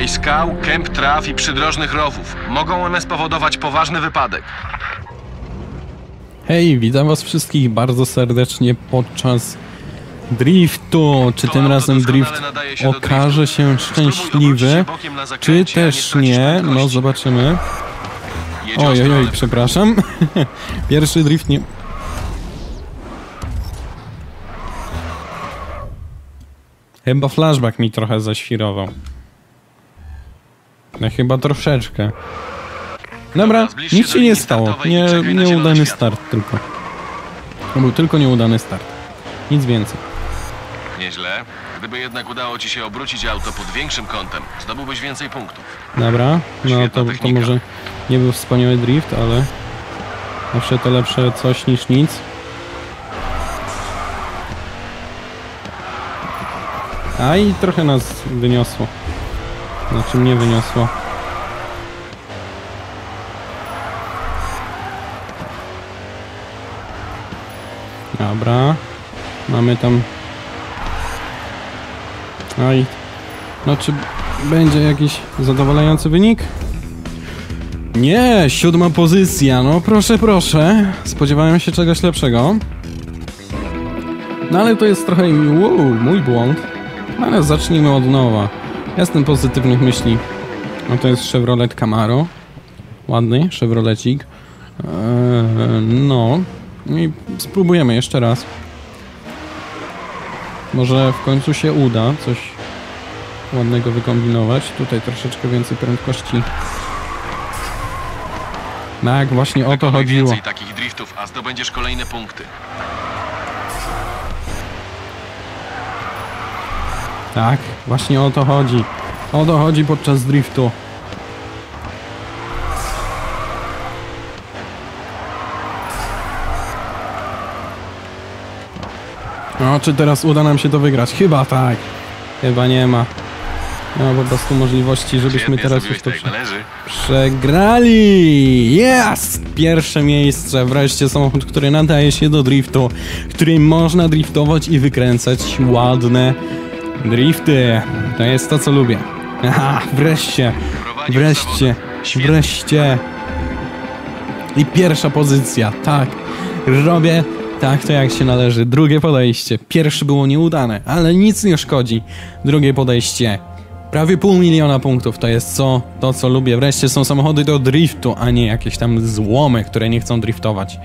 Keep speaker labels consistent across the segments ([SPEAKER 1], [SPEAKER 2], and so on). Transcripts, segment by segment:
[SPEAKER 1] Unikaj skał, kęp traw i przydrożnych rowów. Mogą one spowodować poważny wypadek.
[SPEAKER 2] Hej, witam was wszystkich bardzo serdecznie podczas driftu. Czy
[SPEAKER 1] To
[SPEAKER 2] tym razem drift
[SPEAKER 1] się
[SPEAKER 2] okaże się szczęśliwy, czy też nie? No zobaczymy. Oj, oj, oj, przepraszam. Pierwszy drift nie... Chyba flashback mi trochę zaświrował. No chyba troszeczkę. Dobra, nic się nie stało. Nie, nieudany start tylko. To był tylko nieudany start. Nic więcej.
[SPEAKER 1] Nieźle. Gdyby jednak udało ci się obrócić auto pod większym kątem, zdobyłbyś więcej punktów.
[SPEAKER 2] Dobra, no to, to może nie był wspaniały drift, ale zawsze to lepsze coś niż nic. A i trochę nas wyniosło. Znaczy mnie wyniosło. Dobra. Mamy tam... Oj. No czy będzie jakiś zadowalający wynik? Nie, siódma pozycja, no proszę, proszę. Spodziewałem się czegoś lepszego. No ale to jest trochę wow, mój błąd. Ale zacznijmy od nowa. Jestem pozytywnych myśli. No to jest Chevrolet Camaro. Ładny Chevrolecik. Eee, no. I spróbujemy jeszcze raz. Może w końcu się uda coś ładnego wykombinować. Tutaj troszeczkę więcej prędkości. Tak, właśnie o to chodziło.
[SPEAKER 1] więcej takich driftów, a zdobędziesz kolejne punkty.
[SPEAKER 2] Tak, właśnie o to chodzi. O to chodzi podczas driftu. No, czy teraz uda nam się to wygrać? Chyba tak. Chyba nie ma. Nie ma po prostu możliwości, żebyśmy teraz już to
[SPEAKER 1] tak.
[SPEAKER 2] Przegrali! Jest! Pierwsze miejsce, wreszcie samochód, który nadaje się do driftu, którym można driftować i wykręcać ładne drifty. To jest to, co lubię. Aha, wreszcie, wreszcie, wreszcie. I pierwsza pozycja, tak. Robię tak to jak się należy. Drugie podejście. Pierwsze było nieudane, ale nic nie szkodzi. Drugie podejście. Prawie pół miliona punktów to jest co? To co lubię. Wreszcie są samochody do driftu, a nie jakieś tam złomy, które nie chcą driftować.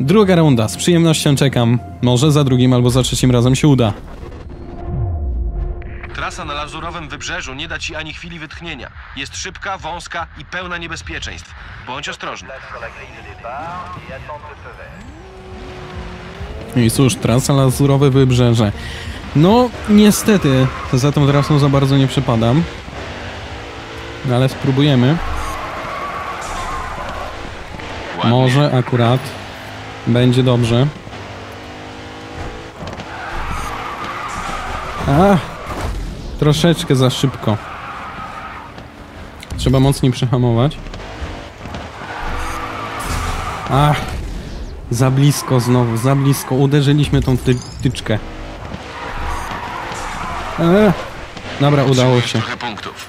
[SPEAKER 2] Druga runda. Z przyjemnością czekam. Może za drugim albo za trzecim razem się uda.
[SPEAKER 1] Trasa na lazurowym wybrzeżu nie da ci ani chwili wytchnienia. Jest szybka, wąska i pełna niebezpieczeństw. Bądź ostrożny.
[SPEAKER 2] No I cóż, trasa Lazurowe Wybrzeże. No, niestety, za tą trasą za bardzo nie przepadam. Ale spróbujemy.
[SPEAKER 1] Ładnie.
[SPEAKER 2] Może akurat będzie dobrze. A, troszeczkę za szybko. Trzeba mocniej przehamować. Ach, za blisko znowu, za blisko. Uderzyliśmy tą ty tyczkę. E, dobra, udało się.
[SPEAKER 1] trochę punktów.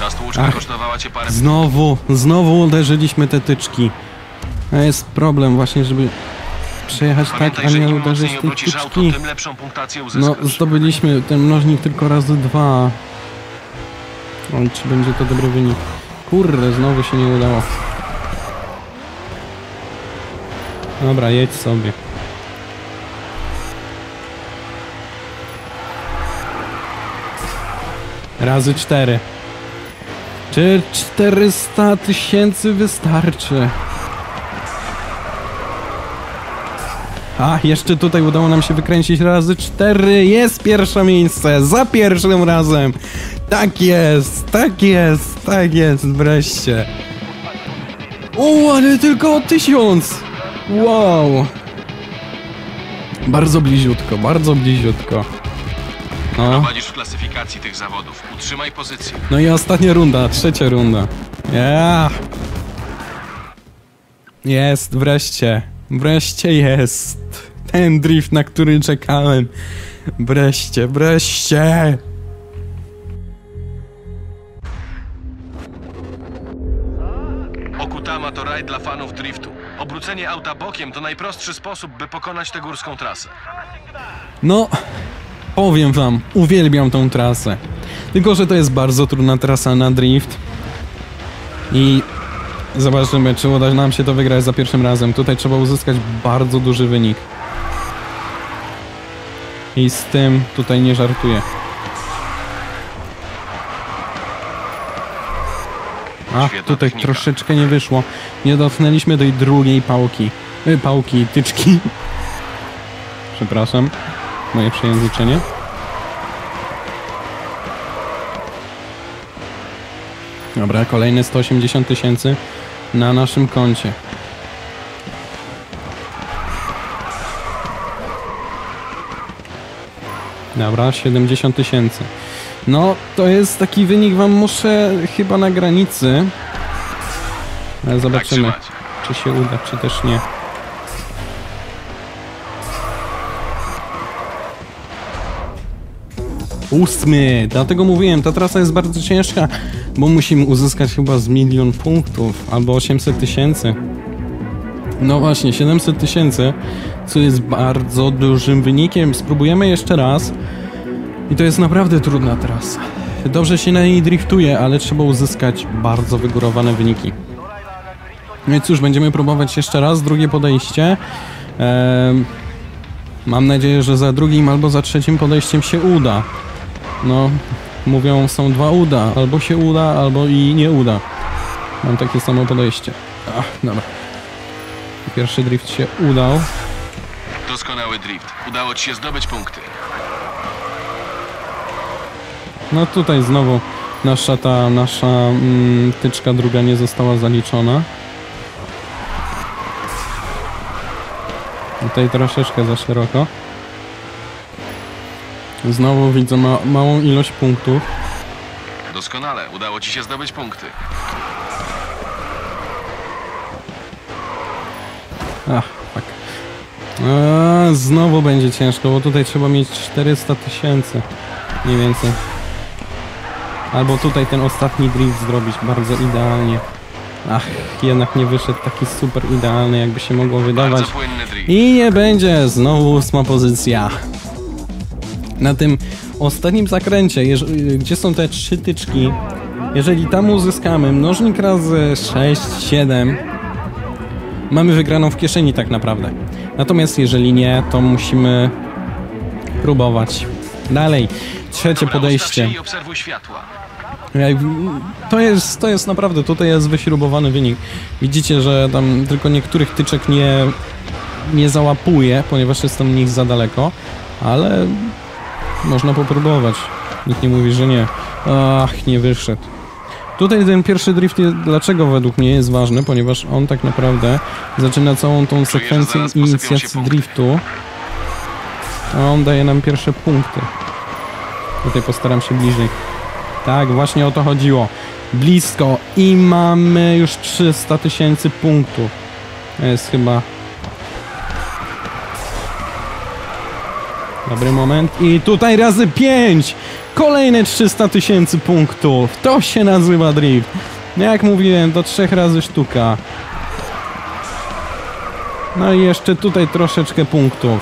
[SPEAKER 1] Ta stłuczka
[SPEAKER 2] Ach.
[SPEAKER 1] kosztowała cię parę
[SPEAKER 2] Znowu, znowu uderzyliśmy te tyczki. A jest problem właśnie, żeby przejechać tak, a nie uderzyć tej
[SPEAKER 1] auto,
[SPEAKER 2] tyczki. No, zdobyliśmy ten mnożnik tylko razy dwa. Oj, czy będzie to dobry wynik? Kurde, znowu się nie udało. Dobra, jedź sobie. Razy cztery. Czy 400 tysięcy wystarczy? A, jeszcze tutaj udało nam się wykręcić razy cztery. Jest pierwsze miejsce, za pierwszym razem. Tak jest, tak jest, tak jest, wreszcie. O, ale tylko o tysiąc. Wow. Bardzo bliziutko, bardzo bliziutko. No,
[SPEAKER 1] Prowadzisz w klasyfikacji tych zawodów. Utrzymaj pozycję.
[SPEAKER 2] no i ostatnia runda, trzecia runda. Yeah. Jest, wreszcie. Wreszcie jest. ten drift, na który czekałem. Wreszcie, wreszcie!
[SPEAKER 1] Okutama to raj dla fanów driftu. Obrócenie auta bokiem to najprostszy sposób, by pokonać tę górską trasę.
[SPEAKER 2] No, powiem wam, uwielbiam tą trasę. Tylko, że to jest bardzo trudna trasa na drift. I zobaczymy, czy uda nam się to wygrać za pierwszym razem. Tutaj trzeba uzyskać bardzo duży wynik. I z tym tutaj nie żartuję. A, tutaj troszeczkę nie wyszło. Nie dotknęliśmy tej drugiej pałki. Y, pałki, tyczki. Przepraszam. Moje przejęzyczenie. Dobra, kolejne 180 tysięcy na naszym koncie. Dobra, 70 tysięcy. No, to jest taki wynik, wam muszę chyba na granicy. Ale zobaczymy,
[SPEAKER 1] Tak trzymać.
[SPEAKER 2] czy się uda, czy też nie. Ósmy, dlatego mówiłem, ta trasa jest bardzo ciężka, bo musimy uzyskać chyba z milion punktów, albo 800 tysięcy. No właśnie, 700 tysięcy, co jest bardzo dużym wynikiem. Spróbujemy jeszcze raz. I to jest naprawdę trudna trasa. Dobrze się na niej driftuje, ale trzeba uzyskać bardzo wygórowane wyniki. No i cóż, będziemy próbować jeszcze raz, drugie podejście. Ehm, mam nadzieję, że za drugim albo za trzecim podejściem się uda. No, mówią, są dwa uda. Albo się uda, albo i nie uda. Mam takie samo podejście. Ach, dobra. Pierwszy drift się udał.
[SPEAKER 1] Doskonały drift. Udało ci się zdobyć punkty.
[SPEAKER 2] No tutaj znowu nasza ta nasza mm, tyczka druga nie została zaliczona. Tutaj troszeczkę za szeroko. Znowu widzę ma małą ilość punktów.
[SPEAKER 1] Doskonale. Udało ci się zdobyć punkty.
[SPEAKER 2] Ach, fuck. A, znowu będzie ciężko, bo tutaj trzeba mieć 400 tysięcy. Mniej więcej. Albo tutaj ten ostatni drift zrobić bardzo idealnie. Ach, jednak nie wyszedł taki super idealny, jakby się mogło wydawać. I nie będzie, znowu ósma pozycja. Na tym ostatnim zakręcie, gdzie są te trzy tyczki, jeżeli tam uzyskamy mnożnik razy 6, 7, mamy wygraną w kieszeni tak naprawdę. Natomiast jeżeli nie, to musimy próbować. Dalej, trzecie podejście. To jest, to jest naprawdę, tutaj jest wyśrubowany wynik. Widzicie, że tam tylko niektórych tyczek nie, nie załapuje, ponieważ jestem nich za daleko, ale można popróbować. Nikt nie mówi, że nie. Ach, nie wyszedł. Tutaj ten pierwszy drift, jest- dlaczego według mnie jest ważny, ponieważ on tak naprawdę zaczyna całą tą sekwencję inicjacji driftu. A on daje nam pierwsze punkty. Tutaj postaram się bliżej. Tak, właśnie o to chodziło. Blisko i mamy już 300 tysięcy punktów. To jest chyba... Dobry moment. I tutaj razy 5! Kolejne 300 tysięcy punktów. To się nazywa drift. No Jak mówiłem, do trzech razy sztuka. No i jeszcze tutaj troszeczkę punktów.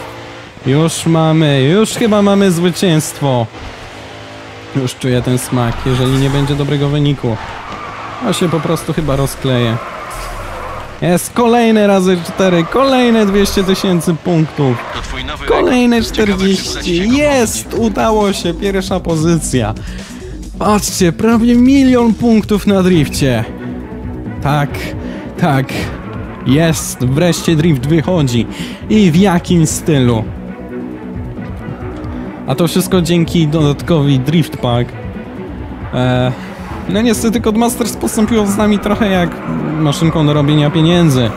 [SPEAKER 2] Już mamy, już chyba mamy zwycięstwo. Już czuję ten smak, jeżeli nie będzie dobrego wyniku. To się po prostu chyba rozkleje. Jest kolejne razy 4, kolejne 200 tysięcy punktów. Kolejne
[SPEAKER 1] rekord. Ciekawe, czy uda ci
[SPEAKER 2] 40.
[SPEAKER 1] się go
[SPEAKER 2] Jest! Udało się, pierwsza pozycja. Patrzcie, prawie milion punktów na drifcie. Tak, tak. Jest, wreszcie drift wychodzi. I w jakim stylu? A to wszystko dzięki dodatkowi Drift Pack. E, no niestety Codemasters postąpiło z nami trochę jak maszynką do robienia pieniędzy.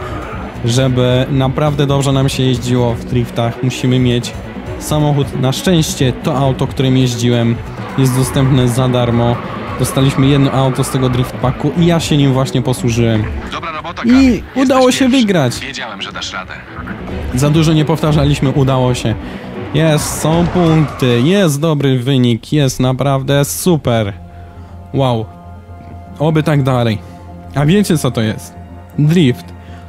[SPEAKER 2] Żeby naprawdę dobrze nam się jeździło w driftach, musimy mieć samochód. Na szczęście to auto, którym jeździłem, jest dostępne za darmo. Dostaliśmy jedno auto z tego Drift Packu i ja się nim właśnie posłużyłem.
[SPEAKER 1] Dobra robota.
[SPEAKER 2] I udało się wygrać.
[SPEAKER 1] Wiedziałem, że dasz radę.
[SPEAKER 2] Za dużo nie powtarzaliśmy, udało się. Jest, są punkty, jest dobry wynik, jest naprawdę super. Wow. Oby tak dalej. A wiecie co to jest? Drift.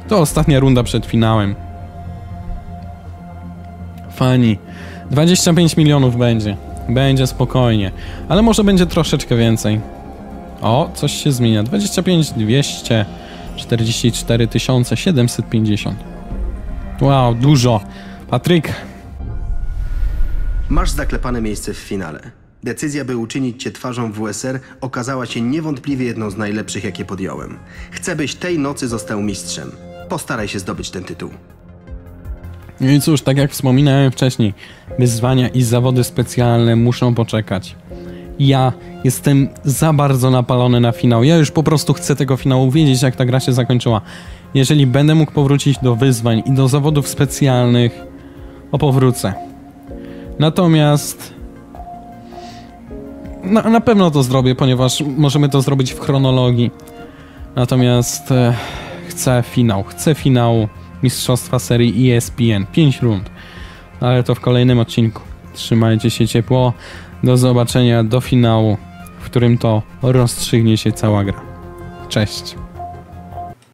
[SPEAKER 2] To ostatnia runda przed finałem. Fani. 25 milionów będzie. Będzie spokojnie. Ale może będzie troszeczkę więcej. O, coś się zmienia. 25 200 44 750. Wow, dużo. Patryk,
[SPEAKER 3] Masz zaklepane miejsce w finale. Decyzja, by uczynić cię twarzą WSR, okazała się niewątpliwie jedną z najlepszych, jakie podjąłem. Chcę, byś tej nocy został mistrzem. Postaraj się zdobyć ten tytuł.
[SPEAKER 2] No i cóż, tak jak wspominałem wcześniej, wyzwania i zawody specjalne muszą poczekać. Ja jestem za bardzo napalony na finał. Ja już po prostu chcę tego finału wiedzieć, jak ta gra się zakończyła. Jeżeli będę mógł powrócić do wyzwań i do zawodów specjalnych, o powrócę. Natomiast na, na pewno to zrobię, ponieważ możemy to zrobić w chronologii. Natomiast e, chcę finał. Chcę finału Mistrzostwa serii ESPN. 5 rund. Ale to w kolejnym odcinku. Trzymajcie się ciepło. Do zobaczenia do finału, w którym to rozstrzygnie się cała gra. Cześć.